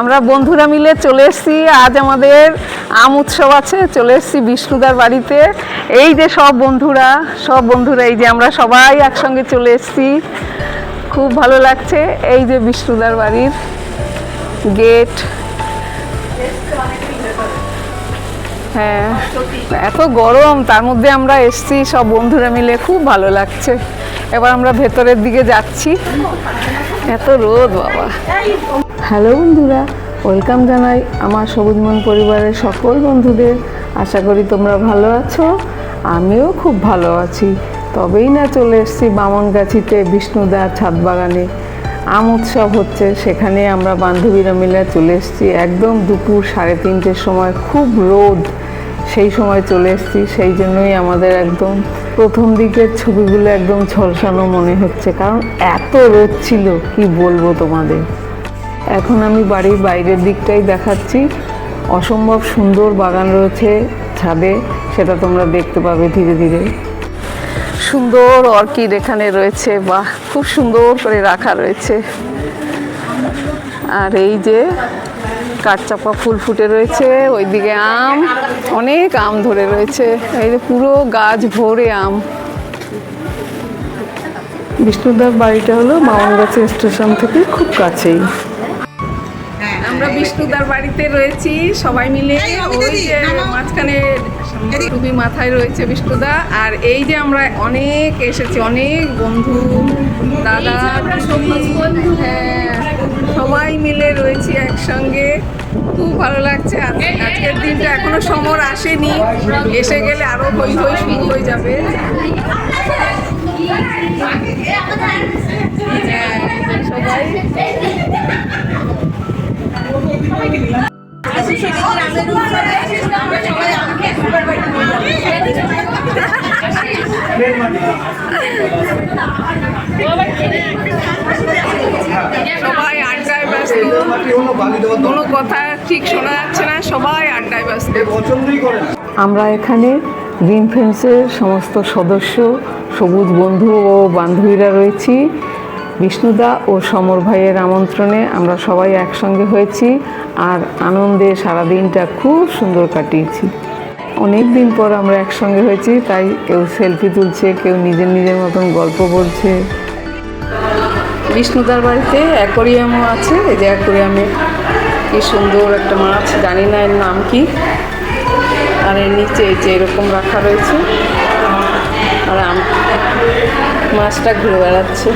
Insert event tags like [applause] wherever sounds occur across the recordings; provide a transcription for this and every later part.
আমরা বন্ধুরা মিলে চলে এসেছি। আজ আমাদের আম উৎসব আছে, চলে এসেছি বিষ্ণুদার বাড়িতে। এই যে সব বন্ধুরা সব বন্ধুরা, এই যে আমরা সবাই একসঙ্গে চলে এসেছি। খুব ভালো লাগছে এই যে বিষ্ণুদার বাড়ির গেট। হ্যাঁ এত গরম, তার মধ্যে আমরা এসছি সব বন্ধুরা মিলে, খুব ভালো লাগছে। এবার আমরা ভেতরের দিকে যাচ্ছি। এত রোদ, বাবা। হ্যালো বন্ধুরা, ওয়েলকাম জানাই আমার সবুজমন পরিবারের সকল বন্ধুদের। আশা করি তোমরা ভালো আছো, আমিও খুব ভালো আছি। তবেই না চলে এসেছি বামনগাছিতে বিষ্ণুদার ছাদ বাগানে। আম উৎসব হচ্ছে, সেখানে আমরা বান্ধবীরা মিলে চলে এসেছি। একদম দুপুর সাড়ে তিনটের সময় খুব রোদ, সেই সময় চলে এসেছি। সেই জন্যই আমাদের একদম প্রথম দিকের ছবিগুলো একদম ঝলসানো মনে হচ্ছে, কারণ এত রোদ ছিল, কি বলব তোমাদের? এখন আমি বাড়ির বাইরের দিকটাই দেখাচ্ছি। অসম্ভব সুন্দর বাগান রয়েছে ছাদে, সেটা তোমরা দেখতে পাবে ধীরে ধীরে। সুন্দর অর্কিড এখানে রয়েছে, বাহ, খুব সুন্দর করে রাখা রয়েছে। আর এই যে কাঠচাপা ফুল ফুটে রয়েছে, ওইদিকে আম, অনেক আম ধরে রয়েছে। এই যে পুরো গাছ ভরে আম। বিষ্ণুদার বাড়িটা হলো মাউনগাছি স্টেশন থেকে খুব কাছেই। আমরা বিষ্ণুদার বাড়িতে রয়েছি সবাই মিলে ওই যে মাঝখানে টুপি মাথায় রয়েছে বিষ্ণুদা। আর এই যে আমরা অনেক এসেছি অনেক বন্ধু দাদা হ্যাঁ সবাই মিলে রয়েছি একসঙ্গে। খুব ভালো লাগছে। আজ- আজকের দিনটা এখনও সমর আসেনি। এসে গেলে আরও হই হই শুরু হয়ে যাবে। সবাই আড্ডায় ব্যস্ত। কোনো কথা ঠিক শোনা যাচ্ছে না, সবাই আড্ডায় ব্যস্ত। আমরা এখানে গ্রিন ফ্রেন্ডসের সমস্ত সদস্য, সবুজ বন্ধু ও বান্ধবীরা রয়েছি। বিষ্ণুদা ও সমর ভাইয়ের আমন্ত্রণে আমরা সবাই একসঙ্গে হয়েছি আর আনন্দে সারাদিনটা খুব সুন্দর কাটিয়েছি। অনেক দিন পর আমরা একসঙ্গে হয়েছি, তাই কেউ সেলফি তুলছে, কেউ নিজের নিজের মতন গল্প বলছে। বিষ্ণুদার বাড়িতে অ্যাকোরিয়ামও আছে, এই যে অ্যাকোরিয়ামে কি সুন্দর একটা মাছ, জানি না এর নাম কি। আর এর নিচে এই যে এরকম রাখা রয়েছে। আর মাছটা ঘুরে বেড়াচ্ছে।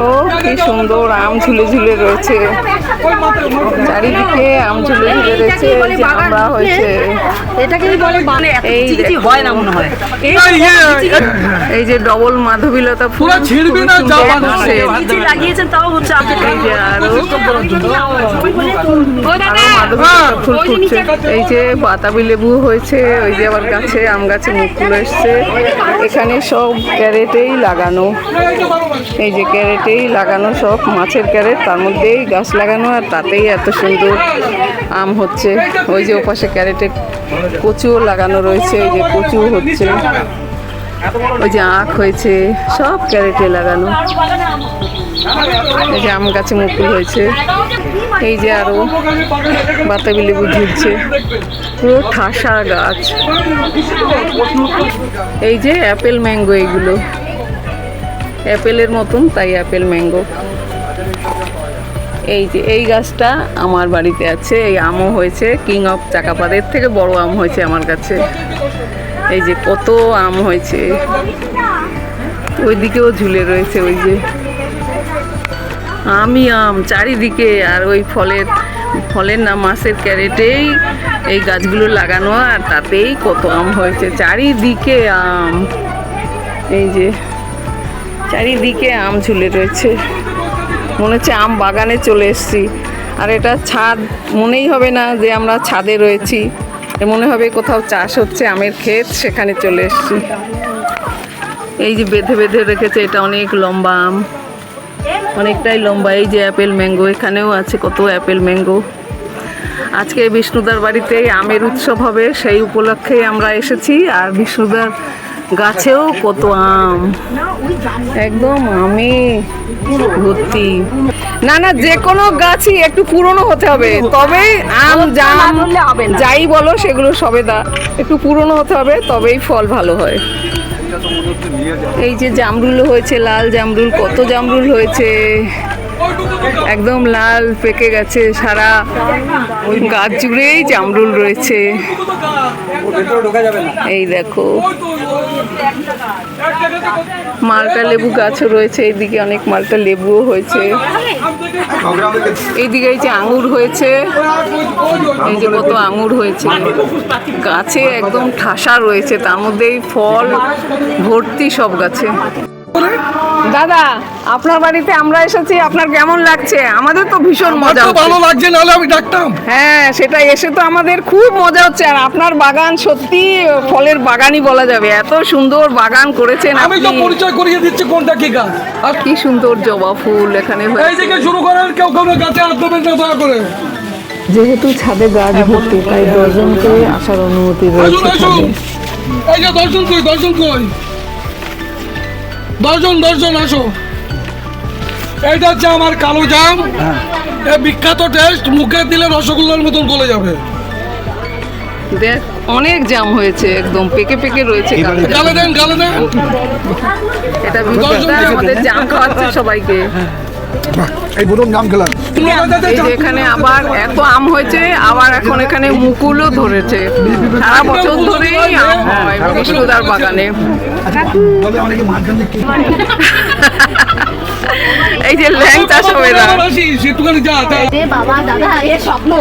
ও কি সুন্দর আম ঝুলে ঝুলে রয়েছে। চারিদিকে আম ঝুলে ঝুলে রয়েছে এই যে আমরা হয়েছে। এটাকেই বলে মানে এই কিছু কিছু দেখো। হয় না মনে হয়। এই যে ডবল মাধবীলতা ফুল পুরো ছিঁড়বি না, লাগিয়েছেন তাও হচ্ছে এই যে আরও আরও হ্যাঁ। মাধবীলতা ফুল ফুটছে। এই যে বাতাবি লেবু হয়েছে ওই যে আবার গাছে আম গাছে মুখ ফুল এসছে। এখানে সব ক্যারেটেই লাগানো। এই যে ক্যারেটেই লাগানো সব মাছের ক্যারেট তার মধ্যেই গাছ লাগানো আর তাতেই এত সুন্দর আম হচ্ছে। ওই যে ওপাশে ক্যারেটে কচুও লাগানো রয়েছে ওই যে কচু হচ্ছে। ওই যে আখ হয়েছে, সব ক্যারেটে লাগানো। এই যে আম গাছে মুকুল হয়েছে। এই যে আরও বাতাবি লেবু ঝুলছে। পুরো ঠাসা গাছ। এই যে অ্যাপেল ম্যাঙ্গো এগুলো। অ্যাপেলের মতন, তাই অ্যাপেল ম্যাঙ্গো। এই যে, এই গাছটা আমার বাড়িতে আছে, এই আমও হয়েছে কিং অফ চাকাপাদের থেকে বড় আম হয়েছে আমার কাছে। এই যে, কত আম হয়েছে। ওইদিকেও ঝুলে রয়েছে, ওই যে। আমি আম চারিদিকে, আর ওই ফলের ফলের না, মাছের ক্যারেটেই এই গাছগুলো লাগানো, আর তাতেই কত আম হয়েছে। চারিদিকে আম। এই যে, চারিদিকে আম ঝুলে রয়েছে। মনে হচ্ছে আম বাগানে চলে এসেছি। আর এটা ছাদ, মনেই হবে না যে আমরা ছাদে রয়েছি। মনে হবে কোথাও চাষ হচ্ছে, আমের ক্ষেত, সেখানে চলে এসেছি। এই যে বেঁধে বেঁধে রেখেছে, এটা অনেক লম্বা আম। অনেকটাই লম্বা, এই যে অ্যাপেল ম্যাঙ্গো, এখানেও আছে কত অ্যাপেল ম্যাঙ্গো। আজকে বিষ্ণুদার বাড়িতে আমের উৎসব হবে, সেই উপলক্ষেই আমরা এসেছি। আর বিষ্ণুদার গাছেও কত আম একদম আমি ভর্তি। না না যে কোনো গাছই একটু পুরনো হতে হবে। তবে আম জাম যাই বলো সেগুলো সবেদা একটু পুরনো হতে হবে তবেই ফল ভালো হয়। এই যে জামরুল হয়েছে লাল জামরুল কত জামরুল হয়েছে। একদম লাল পেকে গেছে সারা। গাছ জুড়েই জামরুল রয়েছে। এই দেখো। মালটা লেবু গাছও রয়েছে এইদিকে অনেক মালটা লেবুও হয়েছে। এইদিকে এই যে আঙুর হয়েছে, এই যে কত আঙুর হয়েছে। গাছে একদম ঠাসা রয়েছে, তার মধ্যেই ফল ভর্তি সব গাছে। দাদা আপনার বাড়িতে আমরা এসেছি আপনার কেমন লাগছে? আমাদের তো ভীষণ মজা ভালো লাগছে নাহলে আমি ডাকতাম। হ্যাঁ সেটা এসে তো আমাদের খুব মজা হচ্ছে। আর আপনার বাগান সত্যি ফলের বাগানই বলা যাবে। এত সুন্দর বাগান করেছেন আমি তো পরিচয় করিয়ে দিচ্ছি কোনটা কি গাছ? আর কি সুন্দর জবা ফুল এখানে এই থেকে শুরু করেন কেউ কোনো গাছে হাত দেবেন না দয়া করে। যেহেতু ছাদে গাছ ভর্তি তাই দশজন করে আসার অনুমতি রয়েছে এই যে দর্শন কই দর্শন কই? দর্শন দশজন আসো। এটা হচ্ছে আমার কালো জাম। এ বিখ্যাত টেস্ট মুখে দিলে রসগোল্লার মতন গলে যাবে। দেখ অনেক জাম হয়েছে একদম পেকে পেকে রয়েছে কালো গালে দেন গালে দেন। এটা আমাদের জাম খাওয়াচ্ছে সবাইকে। এই প্রথম নাম খেলাম এখানে আবার এত আম হয়েছে আবার এখন এখানে মুকুলও ধরেছে। সারা বছর ধরেই আম হয় বিষ্ণুদার বাগানে। [laughs] এই যে ল্যাংচা। এ বাবা দাদা এ স্বপ্ন।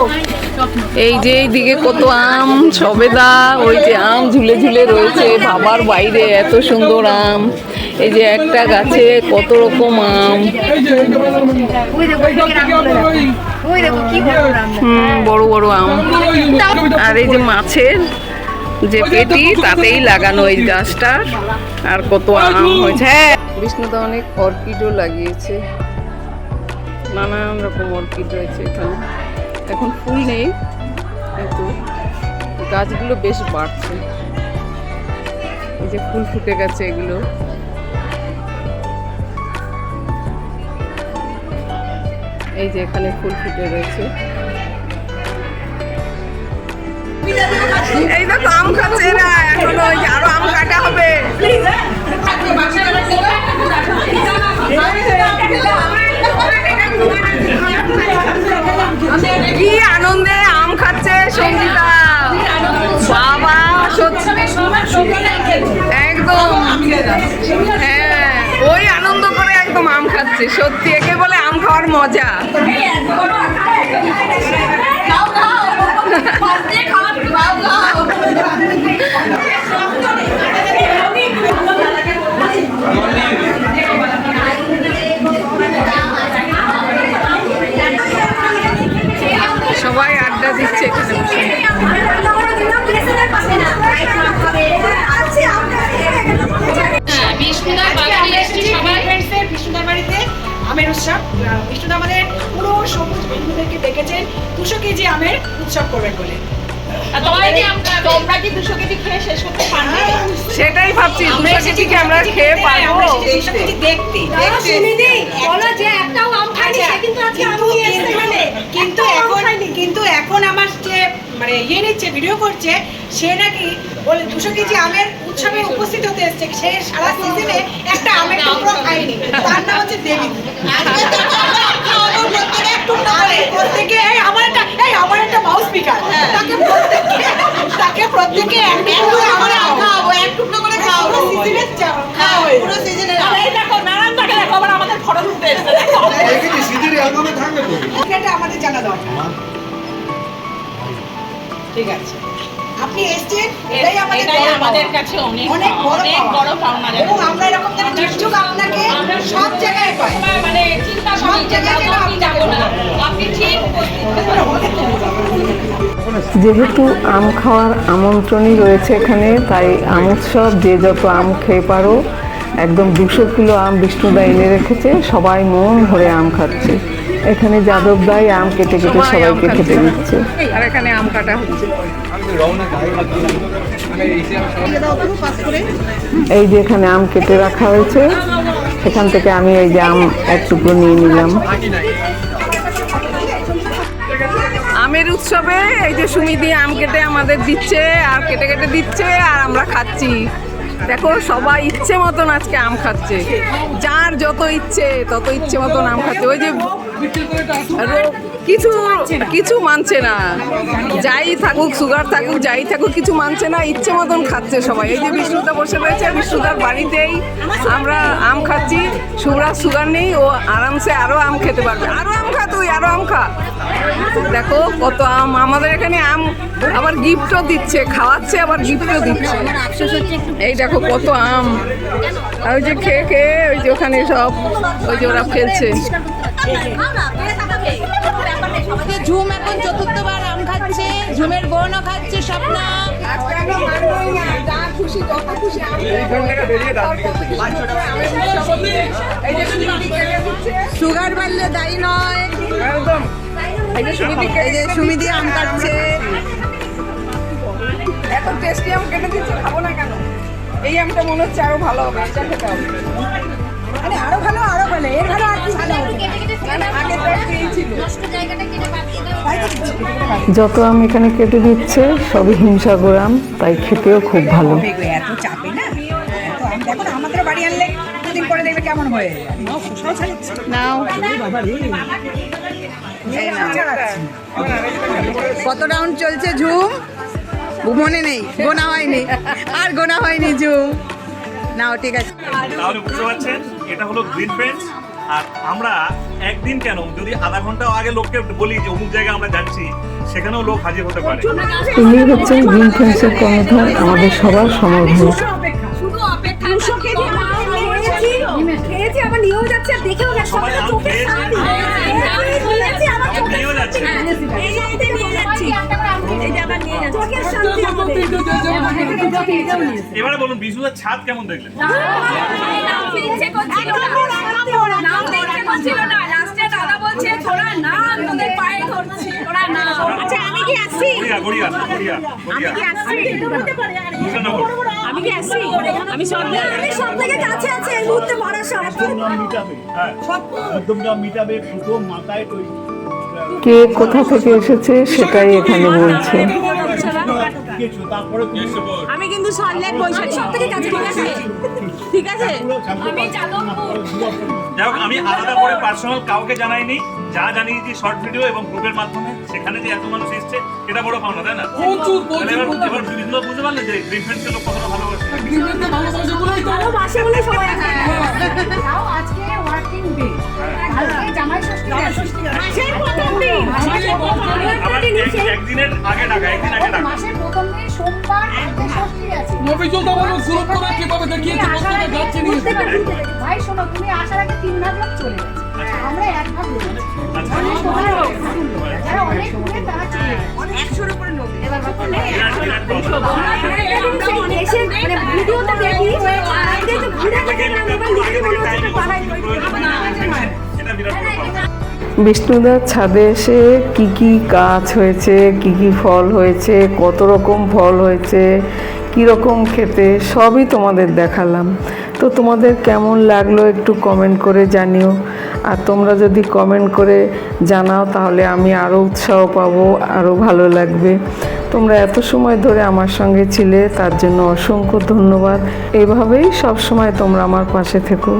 এই যে এইদিকে কত আম সবেদা ওই যে আম ঝুলে ঝুলে রয়েছে বাবার বাইরে এত সুন্দর আম। এই যে একটা গাছে কত রকম আম। হুম, বড় বড় আম। আর এই যে মাছের যে পেটি, তাতেই লাগানো এই গাছটা আর কত আম হয়েছে। হ্যাঁ বিষ্ণুদা অনেক অর্কিডও লাগিয়েছে। নানান রকম অর্কিড রয়েছে এখানে। এখন ফুল নেই, কিন্তু গাছগুলো বেশ বাড়ছে। এই যে ফুল ফুটে গেছে এগুলো। এই যে এখানে ফুল ফুটে রয়েছে। এই দেখো আম খাচ্ছে এরা এখনও ওই আরও আম কাটা হবে। কি আনন্দে আম খাচ্ছে সঙ্গীতা। বাবা, সত্যি। একদম। হ্যাঁ ওই আনন্দ করে একদম আম খাচ্ছে, সত্যি একে আম খাওয়ার মজা। [laughs] আমের উৎসব। বিষ্ণুদা আমাদের পুরো সবুজ বন্ধুদেরকে ডেকেছেন দুশো কেজি আমের উৎসব করবেন বলে। তোমরা কি দুশো কেজি খেয়ে শেষ করতে পারবে? সেটাই ভাবছি দুশো আমরা খেয়ে পারব? দেখতে দেখতে। কিন্তু- কিন্তু এখন কিন্তু এখন আমার মানে ইয়ে নিচ্ছে ভিডিও করছে সে নাকি বলে দুশো কেজি আমের উৎসবে উপস্থিত হতে এসছে। সে সারা সিজনে একটা আমের টুকরো খায়নি। তার নাম হচ্ছে দেবী। প্রত্যেকে এই আমার একটা এই আমার একটা মাউস স্পিকার তাকে প্রত্যেকে তাকে প্রত্যেকে এক টুকরো করে খাওয়াবো। এক টুকরো করে খাওয়াবো। সিজনে খাওয়া পুরো সিজনে এই দেখো নারায়ণ তাকে দেখো আবার আমাদের ফটো তুলতে এসেছে। দেখো আমাদের জানা দরকার। ঠিক আছে। আপনি এসেছেন? এটাই আমাদের আমাদের কাছে অনেক অনেক বড় পাওনা। এবং আমরা এরকম যেন দুর্যোগ আপনাকে সব জায়গায় পাই। মানে চিন্তা সব জায়গায় যেন যাব না। আপনি ঠিক যেহেতু আম খাওয়ার আমন্ত্রণই রয়েছে এখানে তাই আম উৎসব যে যত আম খেয়ে পারো একদম দুশো কিলো আম বিষ্ণুদা এনে রেখেছে সবাই মন ভরে আম খাচ্ছে। এখানে যাদব দাই আম কেটে কেটে সবাইকে খেতে দিচ্ছে। আর এখানে আম কাটা হচ্ছে। এই যে এখানে আম কেটে রাখা হয়েছে। সেখান থেকে আমি এই যে আম এক টুকরো নিয়ে নিলাম। আমের উৎসবে এই যে সুমিদি আম কেটে আমাদের দিচ্ছে আর কেটে কেটে দিচ্ছে আর আমরা খাচ্ছি। দেখো, সবাই ইচ্ছে মতন আজকে আম খাচ্ছে। যার যত ইচ্ছে, তত ইচ্ছে মতন আম খাচ্ছে। ওই যে কিছু কিছু মানছে না। যাই থাকুক, সুগার থাকুক, যাই থাকুক, কিছু মানছে না। ইচ্ছে মতন খাচ্ছে সবাই। এই যে বিষ্ণুদা বসে রয়েছে, বিষ্ণুদার বাড়িতেই আমরা আম খাচ্ছি। সুগার সুগার নেই, ও আরামসে আরও আম খেতে পারবে। আরও আম খা তুই, আরও আম খা। দেখো কত আম আমাদের এখানে আম আবার গিফটও দিচ্ছে খাওয়াচ্ছে আবার গিফটও দিচ্ছে। এই দেখো কত আম। আর ওই যে খেয়ে খেয়ে ওই যে ওখানে সব ওই যে ওরা ফেলছে। ঝুম এখন চতুর্থবার আম খাচ্ছে ঝুমের বোনও খাচ্ছে স্বপ্না। সুগার বাড়লে দায়ী নয়। একদম। এই যে সুমিদি এই যে সুমিদি আম কাটছে। এত টেস্টি আম কেটে দিচ্ছে খাব না কেন? এই আমটা মনে হচ্ছে আরও ভালো হবে এটা খেতে হবে। আরে আরও ভালো আরও ভালো এর ভালো আর কি ভালো আগে তো এই ছিল যত আম এখানে কেটে দিচ্ছে সবই হিমসাগর আম তাই খেতেও খুব ভালো। এত চাপে না? এত আম দেখো না আমাদের বাড়ি আনলে দুদিন পরে দেখবে কেমন হয়ে নাও কত রাউন্ড চলছে ঝুম? মনে নেই গোনা হয়নি আর গোনা হয়নি ঝুম। নাও ঠিক আছে। তাহলে বুঝতে পারছেন এটা হলো গ্রিন ফ্রেন্ডস আর আমরা একদিন কেন যদি আধা ঘণ্টা আগে লোককে বলি যে অমুক জায়গায় আমরা যাচ্ছি সেখানেও লোক হাজির হতে পারে। ইনি হচ্ছেন গ্রিন ফ্রেন্ডসের কর্ণধার আমাদের সবার সমর্থন শুধু অপেক্ষা। খেয়েছি আবার নিয়েও যাচ্ছে আর দেখেও গেছে আম শান্তি খেয়েছি আবার চোখের নিয়েও যাচ্ছে এই নিয়ে যাচ্ছি এই যে আবার নিয়ে যাচ্ছি চোখের শান্তি আমাদের এবারে বলুন বিশুদের ছাদ কেমন দেখলেন ইচ্ছে করছিল না নাম দেখতে করছিল না লাস্টে দাদা বলছে তোরা নাম তোদের পায়ে ধরছি তোরা নাম আচ্ছা আমি কি আসছি গড়িয়া গড়িয়া গড়িয়া গড়িয়া কৃষ্ণনগর আমি কি আসছি? আমি সব আমি সব থেকে কাছে আছে এই মুহূর্তে বারাসাত হ্যাঁ। একদমটা মিটাবে প্রথম মাথায় তৈরি কে কোথা থেকে এসেছে সেটাই এখানে বলছে। তারপরে তুমি আমি কিন্তু সল্লেক বৈশাখ। সব থেকে কাছে ঠিক আছে? ঠিক আছে? আমি যাদবপুর। যাই হোক আমি আলাদা করে পার্সোনাল কাউকে জানাইনি। যা জানিয়েছি শর্ট ভিডিও এবং গ্রুপের মাধ্যমে সেখানে যে এত মানুষ এসছে এটা বড় পাওনা তাই না? প্রচুর প্রচুর এবার এবার বিভিন্ন বুঝতে পারলে যে গ্রিফেন্স লোক কতটা ভালোবাসে। গ্রিনকে ভালোবাসে বলেই তো। ভালোবাসে বলে সবাই আছে তাও আজকে ওয়ার্কিং ডে আজকে জামাই ষষ্ঠী। মাসের প্রথম দিন। মাসের প্রথম দিন। একদিনের আগে ডাকা একদিন আগে ডাকা মাসের প্রথম দিন সোমবার নবীজুল তো আমার গ্রুপ করে কীভাবে দেখিয়েছে প্রত্যেকে যাচ্ছে নিয়ে। ভাই শোনো তুমি আসার আগে তিন ভাগ লোক চলে গেছে। আমরা এক ভাগ আচ্ছা। সোনার যারা অনেক দূরে তারা চলে গেছে। একশোর উপরে লোক। এবার মানে ভিডিওতে দেখি। আজকে তো ঘুরে গেছে না এবার লিখে মনে হচ্ছে পাড়ায় বিষ্ণুদার ছাদে এসে কি কি গাছ হয়েছে, কি কি ফল হয়েছে, কত রকম ফল হয়েছে, কি রকম খেতে, সবই তোমাদের দেখালাম। তো তোমাদের কেমন লাগল একটু কমেন্ট করে জানিও। আর তোমরা যদি কমেন্ট করে জানাও, তাহলে আমি আরও উৎসাহ পাবো আরও ভালো লাগবে। তোমরা এত সময় ধরে আমার সঙ্গে ছিলে, তার জন্য অসংখ্য ধন্যবাদ। এভাবেই সব সময় তোমরা আমার পাশে থেকো।